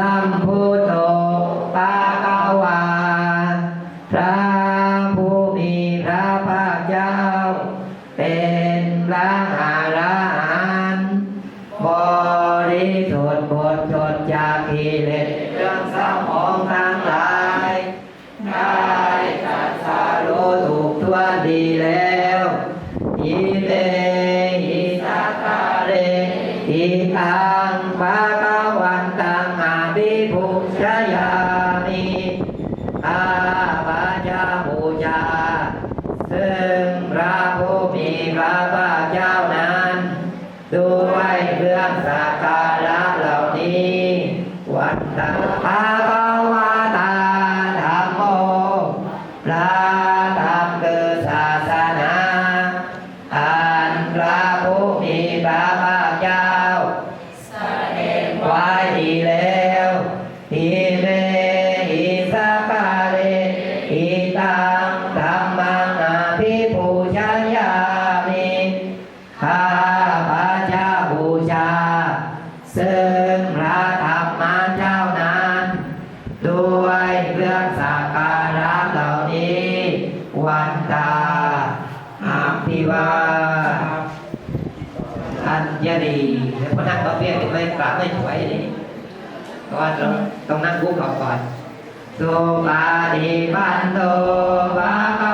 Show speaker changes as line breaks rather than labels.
สัมพุทโธปะกวาพระผู้มีพระภาคเจ้า เป็นพระอรหันต์บริสุทธิ์บทจดจากกิเลสเรื่องเศร้าหมองทั้งหลาย ได้ตรัสรู้ถูกทั่วดีแล้วอิเตหิสักกะเรอิทัง พระเจ้าบูชา ซึ่งพระผู้มีพระภาคเจ้านั้นด้วยเครื่องสักการะเหล่านี้ วันตังภะคะวะตาธัมโมพระธรรมคือศาสนาอันพระผู้มีพระภาคเจ้า ไว้ดีแล้ว ภิวาอัญญลีเดี๋ยวพนั่งก็เพียงไม่กราบไม่ถวยนี่เพราะว่าต้องต้องนั่งคุกเข่าก่อนสุปาดิปันโตภะคะวะโ